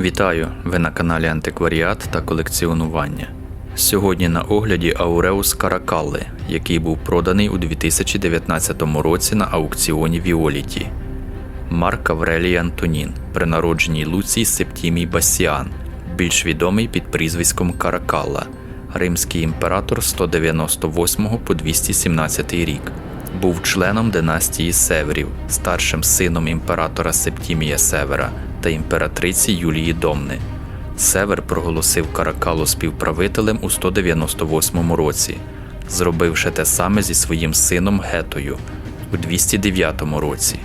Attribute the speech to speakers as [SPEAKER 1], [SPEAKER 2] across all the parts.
[SPEAKER 1] Вітаю! Ви на каналі Антикваріат та колекціонування. Сьогодні на огляді Ауреус Каракалли, який був проданий у 2019 році на аукціоні Віоліті. Марк Аврелій Антонін, при народженій Луцій Септімій Басіан, більш відомий під прізвиськом Каракалла, римський імператор 198 по 217 рік. Був членом династії Северів, старшим сином імператора Септімія Севера та імператриці Юлії Домни. Север проголосив Каракалу співправителем у 198 році, зробивши те саме зі своїм сином Гетою у 209 році.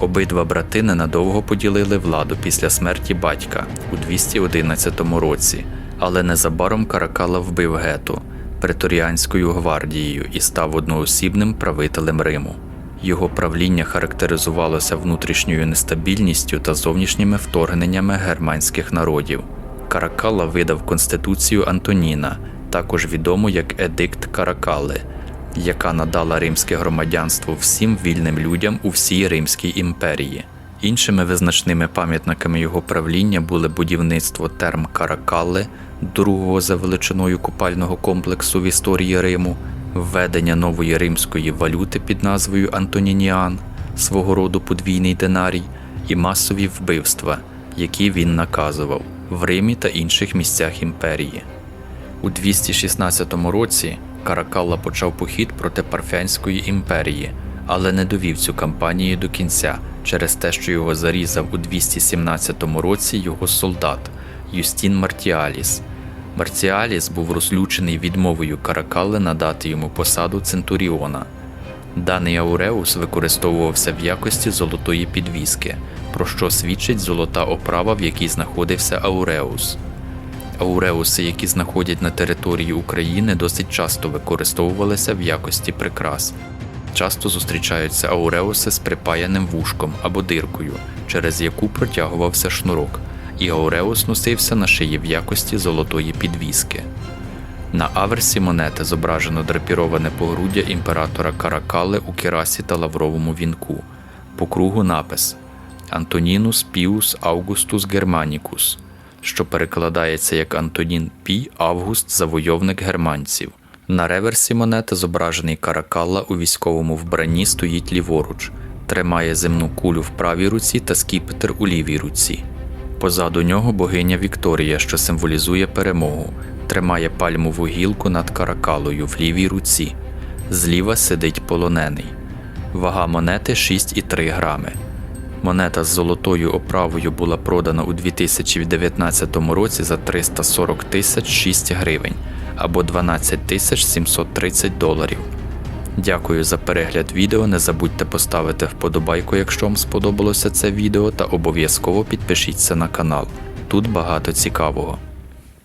[SPEAKER 1] Обидва брати ненадовго поділили владу після смерті батька у 211 році, але незабаром Каракала вбив Гету преторіанською гвардією і став одноосібним правителем Риму. Його правління характеризувалося внутрішньою нестабільністю та зовнішніми вторгненнями германських народів. Каракалла видав конституцію Антоніна, також відому як Едикт Каракалли, яка надала римське громадянство всім вільним людям у всій Римській імперії. Іншими визначними пам'ятниками його правління були будівництво терм Каракалли, другого за величиною купального комплексу в історії Риму, введення нової римської валюти під назвою Антонініан, свого роду подвійний динарій, і масові вбивства, які він наказував в Римі та інших місцях імперії. У 216 році Каракалла почав похід проти Парфянської імперії, але не довів цю кампанію до кінця через те, що його зарізав у 217 році його солдат Юстін Мартіаліс. Мартіаліс був розлючений відмовою Каракалли надати йому посаду Центуріона. Даний Ауреус використовувався в якості золотої підвіски, про що свідчить золота оправа, в якій знаходився Ауреус. Ауреуси, які знаходять на території України, досить часто використовувалися в якості прикрас. Часто зустрічаються ауреуси з припаяним вушком або диркою, через яку протягувався шнурок, і ауреус носився на шиї в якості золотої підвіски. На аверсі монети зображено драпіроване погруддя імператора Каракали у кірасі та лавровому вінку. По кругу напис Антонінус Піус Августус Германікус, що перекладається як Антонін Пій Август, завойовник германців. На реверсі монети зображений Каракалла у військовому вбранні стоїть ліворуч, тримає земну кулю в правій руці та скіпетр у лівій руці. Позаду нього богиня Вікторія, що символізує перемогу, тримає пальмову гілку над каракалою в лівій руці. Зліва сидить полонений. Вага монети 6,3 грами. Монета з золотою оправою була продана у 2019 році за 340 тисяч 6 гривень або 12 тисяч 730 доларів. Дякую за перегляд відео. Не забудьте поставити вподобайку, якщо вам сподобалося це відео, та обов'язково підпишіться на канал. Тут багато цікавого.